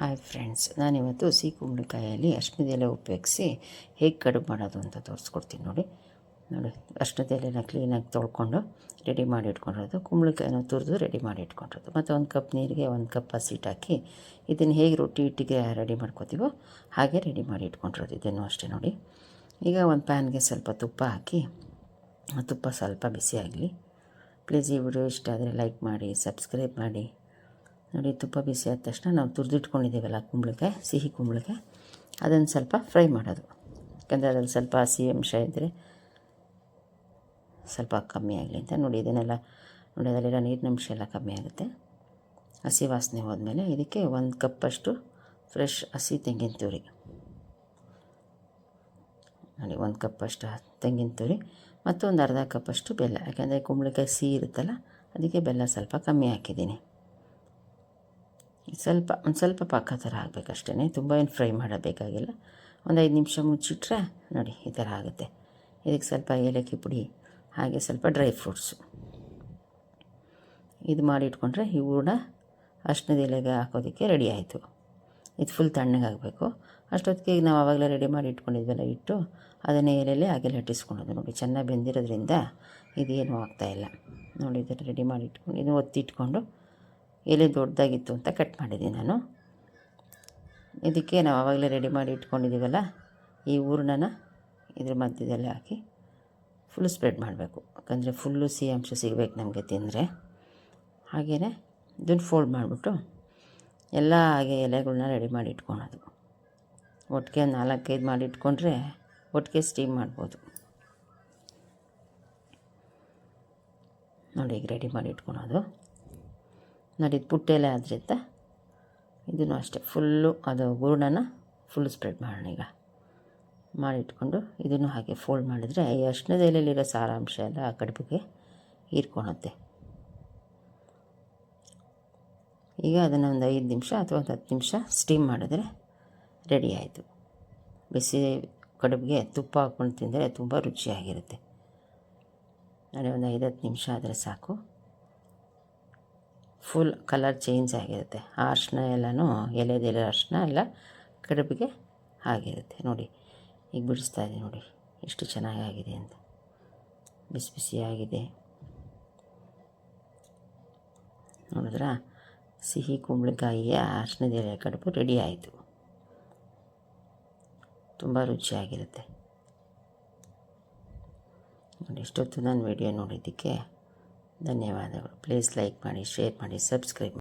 Hi friends, ನಾನಿವತ್ತು ಸಿಹಿ ಕುಂಬಳಕಾಯಲ್ಲಿ ಅರ್ಶಿನದೆಲೆ ಉಪಯೋಗಿಸಿ ಹೇಗೆ ಕಡುಬು ಮಾಡೋದು ಅಂತ ತೋರಿಸ್ಕೊಡ್ತೀನಿ ನೋಡಿ. ನೋಡಿ ಅರ್ಶಿನದೆಲೆನ ಕ್ಲೀನಾಗಿ ತೊಳ್ಕೊಂಡು ರೆಡಿ ಮಾಡಿ ಇಟ್ಕೊಂಡಿರೋದು, ಕುಂಬಳಕಾಯಿನ ತುರಿದು ರೆಡಿ ಮಾಡಿ ಇಟ್ಕೊಂಡಿರೋದು. ಮತ್ತು ಒಂದು ಕಪ್ ನೀರಿಗೆ ಒಂದು ಕಪ್ ಹಸಿಟ್ಟು ಹಾಕಿ ಇದನ್ನು ಹೇಗೆ ರೊಟ್ಟಿ ಹಿಟ್ಟಿಗೆ ರೆಡಿ ಮಾಡ್ಕೋತೀವೋ ಹಾಗೆ ರೆಡಿ ಮಾಡಿ ಇಟ್ಕೊಂಡಿರೋದು ಇದನ್ನು ಅಷ್ಟೇ ನೋಡಿ. ಈಗ ಒಂದು ಪ್ಯಾನ್ಗೆ ಸ್ವಲ್ಪ ತುಪ್ಪ ಹಾಕಿ, ತುಪ್ಪ ಸ್ವಲ್ಪ ಬಿಸಿ ಆಗಲಿ. ಪ್ಲೀಸ್ ಈ ವಿಡಿಯೋ ಇಷ್ಟ ಆದರೆ ಲೈಕ್ ಮಾಡಿ, ಸಬ್ಸ್ಕ್ರೈಬ್ ಮಾಡಿ. ನೋಡಿ, ತುಪ್ಪ ಬಿಸಿ ಆದ ತಕ್ಷಣ ನಾವು ತುರಿದಿಟ್ಕೊಂಡಿದ್ದೀವಲ್ಲ ಕುಂಬಳಕಾಯಿ ಸಿಹಿ ಕುಂಬಳಕಾಯಿ ಅದನ್ನು ಸ್ವಲ್ಪ ಫ್ರೈ ಮಾಡೋದು. ಯಾಕಂದರೆ ಅದ್ರಲ್ಲಿ ಸ್ವಲ್ಪ ಹಸಿ ಅಂಶ ಇದ್ದರೆ ಸ್ವಲ್ಪ ಕಮ್ಮಿ ಆಗಲಿ ಅಂತ ನೋಡಿ, ಇದನ್ನೆಲ್ಲ ನೋಡಿ, ಅದರಲ್ಲಿರೋ ನೀರಿನ ಅಂಶ ಎಲ್ಲ ಕಮ್ಮಿ ಆಗುತ್ತೆ. ಹಸಿ ವಾಸನೆ ಹೋದ್ಮೇಲೆ ಇದಕ್ಕೆ ಒಂದು ಕಪ್ಪಷ್ಟು ಫ್ರೆಶ್ ಹಸಿ ತೆಂಗಿನ ತುರಿ. ನೋಡಿ, ಒಂದು ಕಪ್ಪಷ್ಟು ತೆಂಗಿನ ತುರಿ ಮತ್ತು ಒಂದು ಅರ್ಧ ಕಪ್ಪಷ್ಟು ಬೆಲ್ಲ. ಯಾಕೆಂದರೆ ಕುಂಬಳಕಾಯಿ ಸಿಹಿ ಇರುತ್ತಲ್ಲ, ಅದಕ್ಕೆ ಬೆಲ್ಲ ಸ್ವಲ್ಪ ಕಮ್ಮಿ ಹಾಕಿದ್ದೀನಿ. ಸ್ವಲ್ಪ, ಒಂದು ಸ್ವಲ್ಪ ಪಾಕ ಥರ ಆಗಬೇಕಷ್ಟೇ ತುಂಬ ಏನು ಫ್ರೈ ಮಾಡಬೇಕಾಗಿಲ್ಲ. ಒಂದು ಐದು ನಿಮಿಷ ಮುಚ್ಚಿಟ್ರೆ ನೋಡಿ ಈ ಥರ ಆಗುತ್ತೆ. ಇದಕ್ಕೆ ಸ್ವಲ್ಪ ಏಲಕ್ಕಿ ಪುಡಿ, ಹಾಗೆ ಸ್ವಲ್ಪ ಡ್ರೈ ಫ್ರೂಟ್ಸು. ಇದು ಮಾಡಿ ಇಟ್ಕೊಂಡ್ರೆ ಈ ಹೂರ್ಣ ಅರ್ಶಿನದ ಎಲೆಗೆ ಹಾಕೋದಕ್ಕೆ ರೆಡಿ ಆಯಿತು. ಇದು ಫುಲ್ ತಣ್ಣಗಾಗಬೇಕು ಅಷ್ಟೊತ್ತಿಗೆ ಈಗ ನಾವು ಆವಾಗಲೇ ರೆಡಿ ಮಾಡಿ ಇಟ್ಕೊಂಡಿದ್ವಲ್ಲ ಇಟ್ಟು ಅದನ್ನೇ ಎಲೆಯಲ್ಲಿ ಹಾಗೆ ಲಟ್ಟಿಸ್ಕೊಳೋದು ನೋಡಿ. ಚೆನ್ನಾಗಿ ಬೆಂದಿರೋದ್ರಿಂದ ಇದೇನು ಆಗ್ತಾಯಿಲ್ಲ ನೋಡಿ, ಇದನ್ನು ರೆಡಿ ಮಾಡಿ ಇಟ್ಕೊಂಡು, ಇದನ್ನು ಒತ್ತಿಟ್ಕೊಂಡು ಎಲೆ ದೊಡ್ಡದಾಗಿತ್ತು ಅಂತ ಕಟ್ ಮಾಡಿದ್ದೀನಿ ನಾನು. ಇದಕ್ಕೆ ನಾವು ಆವಾಗಲೇ ರೆಡಿ ಮಾಡಿ ಇಟ್ಕೊಂಡಿದ್ದೀವಲ್ಲ, ಈ ಹೂರ್ಣನ ಇದ್ರ ಮಧ್ಯದಲ್ಲಿ ಹಾಕಿ ಫುಲ್ ಸ್ಪ್ರೆಡ್ ಮಾಡಬೇಕು. ಯಾಕಂದರೆ ಫುಲ್ಲು ಸಿಹಿ ಅಂಶ ಸಿಗಬೇಕು ನಮಗೆ ತಿಂದರೆ. ಹಾಗೆಯೇ ಇದನ್ನು ಫೋಲ್ಡ್ ಮಾಡಿಬಿಟ್ಟು ಎಲ್ಲ ಹಾಗೆ ಎಲೆಗಳನ್ನ ರೆಡಿ ಮಾಡಿ ಇಟ್ಕೊಳೋದು. ಒಟ್ಟಿಗೆ ನಾಲ್ಕೈದು ಮಾಡಿ ಇಟ್ಕೊಂಡ್ರೆ ಒಟ್ಟಿಗೆ ಸ್ಟೀಮ್ ಮಾಡ್ಬೋದು. ನೋಡಿ ಈಗ ರೆಡಿ ಮಾಡಿ ಇಟ್ಕೊಳೋದು. ನೋಡಿ, ಇದು ಪುಟ್ಟೆಲೆ ಆದ್ದರಿಂದ ಇದನ್ನು ಅಷ್ಟೇ. ಫುಲ್ಲು ಅದು ಹೂರ್ಣನ ಫುಲ್ ಸ್ಪ್ರೆಡ್ ಮಾಡೋಣ ಈಗ. ಮಾಡಿಟ್ಕೊಂಡು ಇದನ್ನು ಹಾಗೆ ಫೋಲ್ಡ್ ಮಾಡಿದರೆ ಈ ಅರ್ಶಿನದ ಎಲೆಯಲ್ಲಿರೋ ಸಾರಾಂಶ ಎಲ್ಲ ಆ ಕಡುಬಿಗೆ ಹೀರ್ಕೊಳುತ್ತೆ ಈಗ ಅದನ್ನು ಒಂದು ಐದು ನಿಮಿಷ ಅಥವಾ ಒಂದು ಹತ್ತು ನಿಮಿಷ ಸ್ಟೀಮ್ ಮಾಡಿದ್ರೆ ರೆಡಿ ಆಯಿತು. ಬಿಸಿ ಕಡುಬಿಗೆ ತುಪ್ಪ ಹಾಕ್ಕೊಂಡು ತಿಂದರೆ ತುಂಬ ರುಚಿಯಾಗಿರುತ್ತೆ. ನಾಳೆ ಒಂದು ಐದು ಹತ್ತು ನಿಮಿಷ ಆದರೆ ಸಾಕು. ಫುಲ್ ಕಲರ್ ಚೇಂಜ್ ಆಗಿರುತ್ತೆ. ಆ ಅರ್ಶಿನ ಎಲ್ಲನೂ ಎಲೆದೆಲೆ ಅರ್ಶಿನ ಎಲ್ಲ ಕಡುಬಿಗೆ ಆಗಿರುತ್ತೆ. ನೋಡಿ, ಈಗ ಬಿಡಿಸ್ತಾ ಇದೆ ನೋಡಿ, ಎಷ್ಟು ಚೆನ್ನಾಗಾಗಿದೆ ಅಂತ. ಬಿಸಿ ಬಿಸಿಯಾಗಿದೆ ನೋಡಿದ್ರ? ಸಿಹಿ ಕುಂಬಳಕಾಯಿಯ ಅರಿಶಿನದ ಎಲೆ ಕಡುಬು ರೆಡಿ ಆಯಿತು. ತುಂಬ ರುಚಿಯಾಗಿರುತ್ತೆ ನೋಡಿ, ಇಷ್ಟೊತ್ತು ನಾನು ವಿಡಿಯೋ ನೋಡಿದ್ದಕ್ಕೆ ಧನ್ಯವಾದಗಳು. ಪ್ಲೀಸ್ ಲೈಕ್ ಮಾಡಿ ಶೇರ್ ಮಾಡಿ ಸಬ್ಸ್ಕ್ರೈಬ್